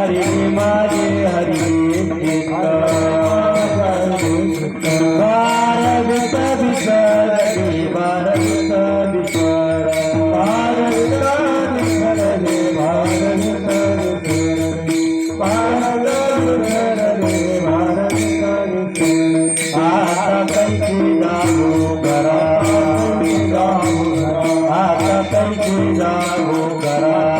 हरे मारे हरी भारत विसर रे भारत विसर भारत विसर रे भारत जागो करा